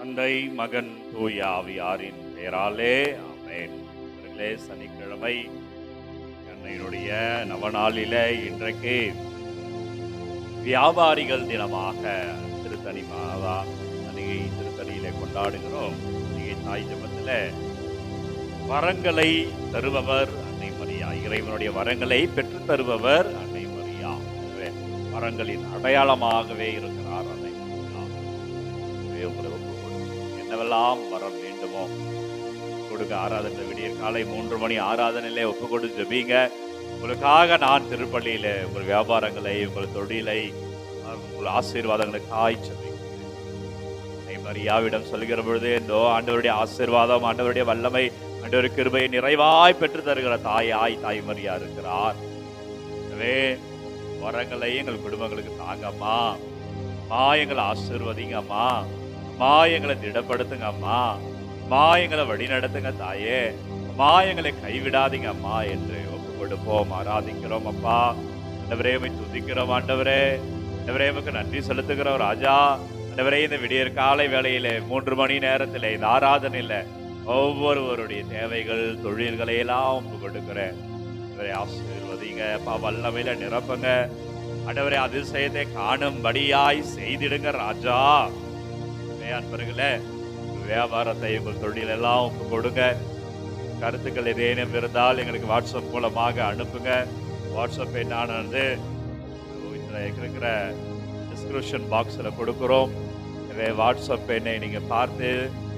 தந்தை மகன் தூய ஆவியாரின் பெயராலே அமேன் சனிக்கிழமை அன்னையினுடைய நவநாளில இன்றைக்கு வியாபாரிகள் தினமாக திருத்தணி மாதா அன்னையை திருத்தணியில கொண்டாடுகிறோம். அன்னையை தாய் ஜபத்தில் வரங்களை தருபவர் அன்னை மரியா இறைவனுடைய வரங்களை பெற்றுத் தருபவர் அன்னை மரியா. வரங்களின் அடையாளமாகவே இருக்கிறார் அன்னை மரியா. எனவே வரம் வேண்டுமோ? கொடுக்க ஆராதனை விடிய காலை மூன்று மணி ஆராதனையிலே ஒப்பு கொடுத்து ஜபிங்க. உங்களுக்காக நான் திருப்பள்ளியில உங்கள் வியாபாரங்களை உங்கள் தொழிலை உங்கள் ஆசீர்வாதங்களை ஜெபிக்கிறேன். மரியாவிடம் சொல்கிற பொழுது இந்தோ ஆண்டவருடைய ஆசீர்வாதம் ஆண்டவருடைய வல்லமை ஆண்டவர் கிருபையை நிறைவாய் பெற்று தருகிற தாயாய் தாய் மரியா இருக்கிறார். எனவே வரங்களை எங்கள் குடும்பங்களுக்கு தாங்கம்மா. அம்மா எங்களை ஆசீர்வதிங்க அம்மா எங்களை திடப்படுத்துங்க அம்மா. அம்மா எங்களை வழி நடத்துங்க தாயே. அம்மா எங்களை கைவிடாதீங்க அம்மா என்று ஒப்பு கொடுப்போம் ஆராதிக்கிறோம் அப்பா. ஆண்டவரே உமை துதிக்கிறோம் ஆண்டவரே. ஆண்டவரே உமக்கு நன்றி செலுத்துகிறோம் ராஜா. ஆண்டவரே இந்த விடியற் காலை வேளையில மூன்று மணி நேரத்தில் இந்த ஆராதனையில் ஒவ்வொருவருடைய தேவைகள் தொழில்களை எல்லாம் ஒப்பு கொடுக்கிறேன் ஆசீர்வதிங்க அப்பா. வல்லமையில நிரப்புங்க. ஆண்டவரே அதிசயத்தை காணும்படியாய் செய்திடுங்க ராஜா. எனவே அன்பர்களே வியாபாரத்தை உங்கள் தொழிலெல்லாம் ஒப்பு கொடுங்க. கருத்துக்கள் ஏதேனும் இருந்தால் எங்களுக்கு வாட்ஸ்அப் மூலமாக அனுப்புங்க. வாட்ஸ்அப் என்னானது இதில் இருக்கிற டிஸ்கிரிப்ஷன் பாக்ஸில் கொடுக்குறோம். எனவே வாட்ஸ்அப் என்னை நீங்கள் பார்த்து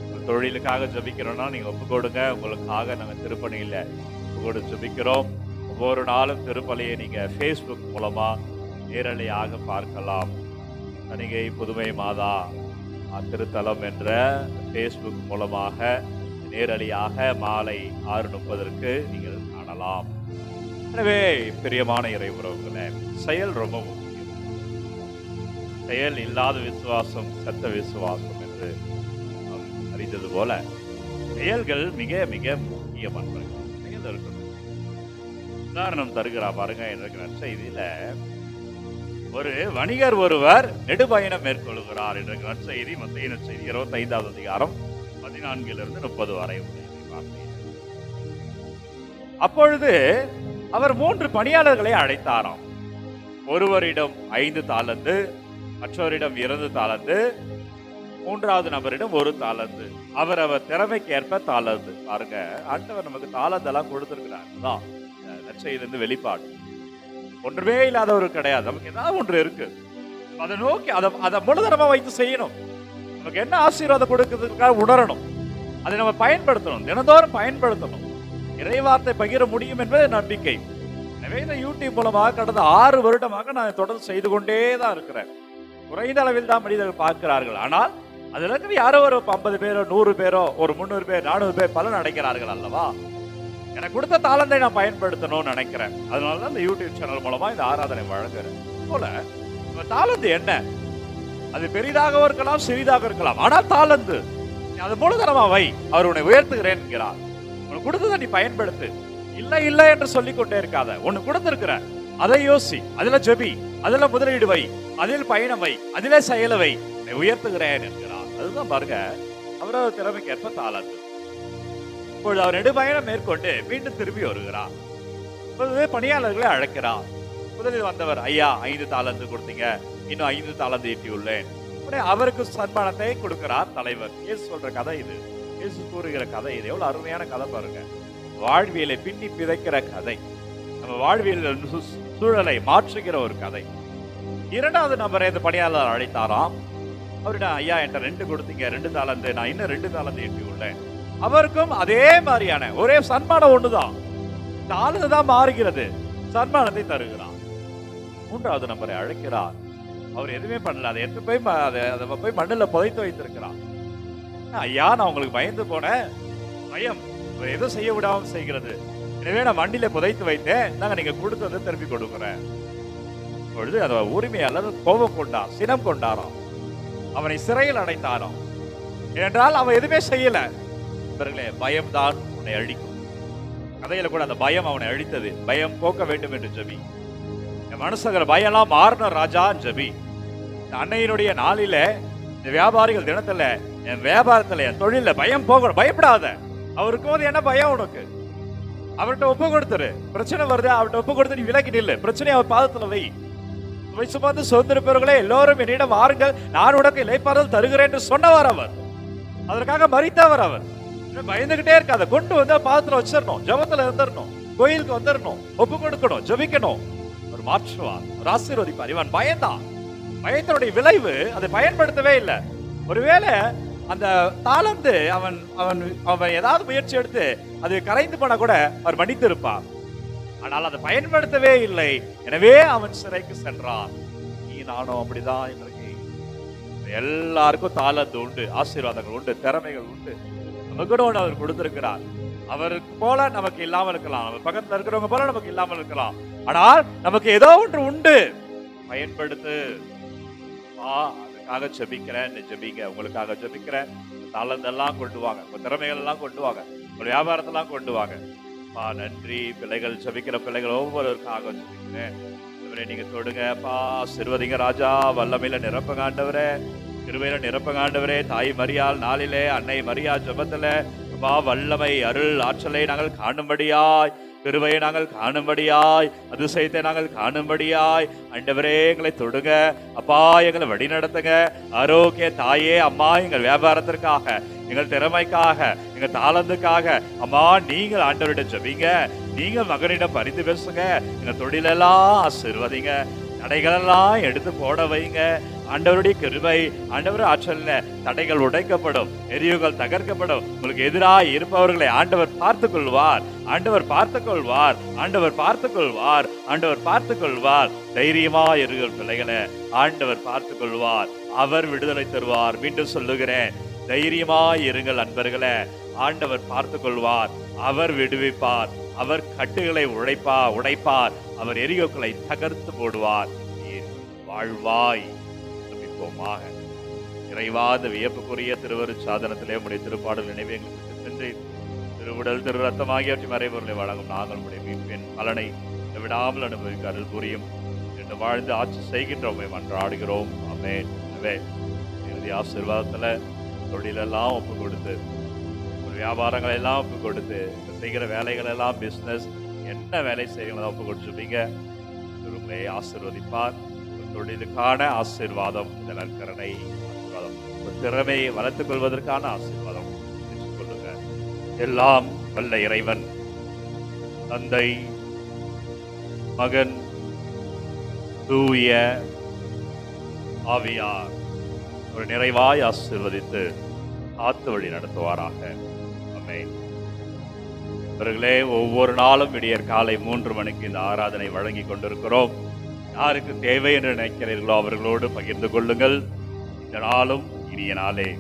உங்கள் தொழிலுக்காக ஜபிக்கிறோன்னா நீங்கள் ஒப்பு கொடுங்க. உங்களுக்காக நாங்கள் திருப்பணியில் ஒப்பு கொடுத்து ஜபிக்கிறோம். ஒவ்வொரு நாளும் திருப்பலையை நீங்கள் ஃபேஸ்புக் மூலமாக நேரலையாக பார்க்கலாம். தணிகை புதுமை மாதா. திருத்தலம் என்ற ஃபேஸ்புக் மூலமாக நேரடியாக மாலை ஆறு முப்பதற்கு நீங்கள் காணலாம். எனவே பிரியமான இறை உறவுகளை செயல் ரொம்ப முக்கியம். செயல் இல்லாத விசுவாசம் சத்த விசுவாசம் என்று நாம் அறிந்தது போல செயல்கள் மிக மிக முக்கியமானவர்கள் உதாரணம் தருகிறா பாருங்க என்ற செய்தியில் ஒரு வணிகர் ஒருவர் நெடுபயணம் மேற்கொள்கிறார் என்ற நற்செய்தி மத்திய நற்செய்தி இருபத்தி ஐந்தாவது அதிகாரம் பதினான்கிலிருந்து முப்பது வரை உள்ள அப்பொழுது அவர் மூன்று பணியாளர்களை அழைத்தாராம். ஒருவரிடம் ஐந்து தாளந்து மற்றவரிடம் இரண்டு தாளந்து மூன்றாவது நபரிடம் ஒரு தாளந்து. அவர் அவர் திறமைக்கேற்ப தாளந்து. பாருங்க ஆண்டவர் நமக்கு தாளந்தெல்லாம் கொடுத்துருக்கிறார். தான் நற்செய்திலிருந்து வெளிப்பாடு. ஒன்றுமே இல்லாதவர் கிடையாது. நமக்கு ஏதாவது ஒன்று இருக்கு. அதை நோக்கி அதை அதை முழுதரமா வைத்து செய்யணும். நமக்கு என்ன ஆசீர்வாதம் கொடுக்கறதுக்காக உணரணும். அதை நம்ம பயன்படுத்தணும். தினந்தோறும் பயன்படுத்தணும். இறைவார்த்தை பகிர முடியும் என்பது நம்பிக்கை. எனவே இந்த யூடியூப் மூலமாக கடந்த ஆறு வருடமாக நான் தொடர்ந்து செய்து கொண்டே தான் இருக்கிறேன். குறைந்த அளவில் தான் மனிதர்கள் பார்க்கிறார்கள். ஆனால் அதுல இருக்கிற யாரோ ஒரு ஐம்பது பேரோ நூறு பேரோ ஒரு முந்நூறு பேர் நானூறு பேர் பலன் அடைக்கிறார்கள் அல்லவா? எனக்கு கொடுத்த தாளந்தை நான் பயன்படுத்தணும்னு நினைக்கிறேன். அதனால தான் இந்த யூடியூப் சேனல் மூலமா இந்த ஆராதனை வழங்குறேன். போல தாளந்து என்ன? அது பெரிதாக இருக்கலாம் சிறிதாக இருக்கலாம். ஆனால் தாளந்து நீ அது மூலதனமா வை அவர் உன்னை உயர்த்துகிறேன் என்கிறார். உனக்கு கொடுத்ததை நீ பயன்படுத்து. இல்ல இல்ல என்று சொல்லிக் கொண்டே இருக்காத. ஒன்னு கொடுத்திருக்கிற அதை யோசி. அதுல ஜெபி அதுல முதலீடு வை. அதில் பயணம் வை. அதிலே செயல வை. உயர்த்துகிறேன் என்கிறார். அதுதான் பாருங்க அவரது திறமைக்கு ஏற்ப தாளந்து. இப்பொழுது அவர் நெடுபயணம் மேற்கொண்டு மீண்டும் திரும்பி வருகிறார். இப்பொழுது பணியாளர்களை அழைக்கிறார். முதலில் வந்தவர் ஐயா ஐந்து தாளந்து கொடுத்தீங்க. இன்னும் ஐந்து தாளந்து ஈட்டியுள்ளேன். உடனே அவருக்கு சன்மானத்தை கொடுக்கிறார் தலைவர். இயேசு சொல்ற கதை இது. இயேசு கூறுகிற கதை இது. எவ்வளவு அருமையான கதை பாருங்க. வாழ்வியலை பின்னி பிதைக்கிற கதை. நம்ம வாழ்வியல் சூழலை மாற்றுகிற ஒரு கதை. இரண்டாவது நபரை இந்த பணியாளர் அழைத்தாராம். அவரிடம் ஐயா என்கிட்ட ரெண்டு கொடுத்தீங்க. ரெண்டு தாளந்து நான் இன்னும் ரெண்டு தாளந்து எட்டி உள்ளேன் அவருக்கும் அதே மாதிரியான ஒரே சன்மானம் ஒண்ணுதான். தாளந்து தான் மாறுகிறது. சன்மானத்தை தருகிறார். மூன்றாவது நபரை அழைக்கிறார். அவர் எதுவுமே பண்ணல. அதை எடுத்து போய் அதை போய் மண்ணில் புதைத்து வைத்திருக்கிறார். ஐயா நான் உங்களுக்கு பயந்து போனேன். பயம். அவர் எதுவும் செய்ய விடாமல் செய்கிறது. எனவே நான் வண்டியில புதைத்து வைத்தேன். நாங்க நீங்க கொடுத்ததை திருப்பி கொடுக்குறேன். பொழுது அந்த உரிமையாளர் கோபம் கொண்டார் சினம் கொண்டாராம் அவனை சிறையில் அடைத்தாராம் ஏனென்றால் அவன் எதுவுமே செய்யல. நண்பர்களே பயம்தான் உன்னை அழிக்கும். கதையில கூட அந்த பயம் அவனை அழித்தது. பயம் போக்க வேண்டும் என்று ஜபி. என் மனசுங்கிற பயம்லாம் மாறணும் ராஜா ஜபி. இந்த அன்னையினுடைய நாளில இந்த வியாபாரிகள் தினத்துல என் வியாபாரத்துல என் தொழில பயம் போகணும் பயப்படாத. அவருக்கு போது என்ன பயம் உனக்கு? அவர்கிட்ட ஒப்பு கொடுத்துரு. பிரச்சனை வருது? அவர்கிட்ட ஒப்பு கொடுத்து நீ விலக்கி நில்லு. பிரச்சனையை அவர் பாதத்துல வை. சுமை சுமந்து சுதந்திர பெறுகளே எல்லோரும் என்னிடம் வாருங்கள். நான் உனக்கு இலைப்பாறுதல் தருகிறேன் என்று சொன்னவர் அவர். அதற்காக மறித்தவர் அவர். பயந்துகிட்டே இருக்காத கொண்டு வந்து பாத்திரம் பாதத்துல வச்சிடணும். ஜபத்துல இருந்துடணும். கோயிலுக்கு வந்துடணும். ஒப்பு கொடுக்கணும். ஜபிக்கணும். ஒரு மாற்றுவார் ஒரு ஆசீர்வதிப்பார் இவன் பயந்தான். பயத்தினுடைய விளைவு அதை பயன்படுத்தவே இல்லை. ஒருவேளை அந்த தாளந்து அவன் அவன் அவன் ஏதாவது முயற்சி எடுத்து அது கரைந்து போனா கூட அவர் மன்னித்திருப்பார் ஆனால் அதை பயன்படுத்தவே இல்லை. எனவே அவன் சிறைக்கு சென்றான். நீ நானும் அப்படிதான் இன்றைக்கு. எல்லாருக்கும் தாளந்து உண்டு ஆசீர்வாதங்கள் உண்டு திறமைகள் உண்டு. நமக்கு அவர் கொடுத்திருக்கிறார். அவருக்கு போல நமக்கு இல்லாமல் இருக்கலாம். நம்ம பக்கத்துல இருக்கிறவங்க போல நமக்கு இல்லாமல் இருக்கலாம். ஆனால் நமக்கு ஏதோ ஒன்று உண்டு. பயன்படுத்து. ஆ அதுக்காக ஜபிக்கிறேன். ஜபிங்க. உங்களுக்காக ஜபிக்கிறேன். தாளந்தெல்லாம் கொண்டு வாங்க. உங்க திறமைகள் எல்லாம் கொண்டு வாங்க. உங்க வியாபாரத்தெல்லாம் கொண்டு வாங்க. பா நன்றி. பிள்ளைகள் ஜபிக்கிற பிள்ளைகள் ஒவ்வொருவருக்காக ஜபிக்கிறேன். இவரை நீங்க தொடுங்க. பா சிறுவதிங்க ராஜா. வல்லமையில நிரப்ப ஆண்டவரே கிருபையில நிரப்பங்க ஆண்டவரே தாய் மரியாள் நாளிலே அன்னை மரியா ஜபத்துல அப்பா வல்லமை அருள் ஆற்றலை நாங்கள் காணும்படியாய் கிருபையை நாங்கள் காணும்படியாய் அதிசயத்தை நாங்கள் காணும்படியாய் ஆண்டவரே எங்களை தொடுங்க. அப்பா எங்களை வழி நடத்துங்க ஆரோக்கிய தாயே அம்மா எங்கள் வியாபாரத்திற்காக எங்கள் திறமைக்காக எங்கள் தாளந்துக்காக அம்மா நீங்கள் ஆண்டவரிடம் ஜபிங்க. நீங்கள் மகனிடம் பறித்து பேசுங்க. எங்கள் தொழிலெல்லாம் ஆசிர்வதிங்க. தடைகளெல்லாம் எடுத்து போட வைங்க. ஆண்டவருடைய கிருபை ஆண்டவர் ஆற்றல்ல தடைகள் உடைக்கப்படும் எரிவுகள் தகர்க்கப்படும். உங்களுக்கு எதிராக இருப்பவர்களை ஆண்டவர் பார்த்துக் கொள்வார் ஆண்டவர் பார்த்துக் கொள்வார் ஆண்டவர் பார்த்துக் கொள்வார் ஆண்டவர் பார்த்துக் கொள்வார் தைரியமா இருக்கிற பிள்ளைகளை. ஆண்டவர் பார்த்துக் கொள்வார் அவர் விடுதலை தருவார். மீண்டும் சொல்லுகிறேன். தைரியமா இருங்கள் அன்பர்களே. ஆண்டவர் பார்த்துக் கொள்வார் அவர் விடுவிப்பார். அவர் கட்டுகளை உழைப்பா உடைப்பார். அவர் எரியோக்களை தகர்த்து போடுவார். வாழ்வாய். ஜெபிப்போமாக இறைவாத வியப்புக்குரிய திருவரு சாதனத்திலே உடைய திருப்பாடல் நினைவே எங்களுக்கு சென்று திருவுடல் திரு ரத்தம் ஆகியவற்றை மறைபொருளை வழங்கும். நாங்கள் உடைய மீட்பின் பலனை விடாமல் அனுபவிக்க அருள் புரியும் என்று வாழ்ந்து ஆட்சி செய்கின்றோமே. மன்றாடுகிறோம். அமே எனவே இறுதி ஆசீர்வாதத்துல தொழிலெல்லாம் ஒப்பு கொடுத்து ஒரு வியாபாரங்களை எல்லாம் ஒப்பு கொடுத்து செய்கிற வேலைகள் எல்லாம் பிஸ்னஸ் என்ன வேலை செய்யணும் ஒப்பு கொடுத்துருப்பீங்க உங்களை ஆசீர்வதிப்பார். தொழிலுக்கான ஆசீர்வாதம் இந்த நற்கரணை ஆசீர்வாதம். திறமையை வளர்த்துக் கொள்வதற்கான ஆசீர்வாதம் சொல்லுங்க. எல்லாம் வல்ல இறைவன். தந்தை மகன் தூய ஆவியார் ஒரு நிறைவாய் ஆசீர்வதித்து காத்து வழி நடத்துவாராக. அவர்களே இவர்களே ஒவ்வொரு நாளும் விடியற் காலை மூன்று மணிக்கு இந்த ஆராதனை வழங்கி கொண்டிருக்கிறோம். யாருக்கு தேவை என்று நினைக்கிறீர்களோ அவர்களோடு பகிர்ந்து கொள்ளுங்கள். இந்த நாளும் இனிய நாளே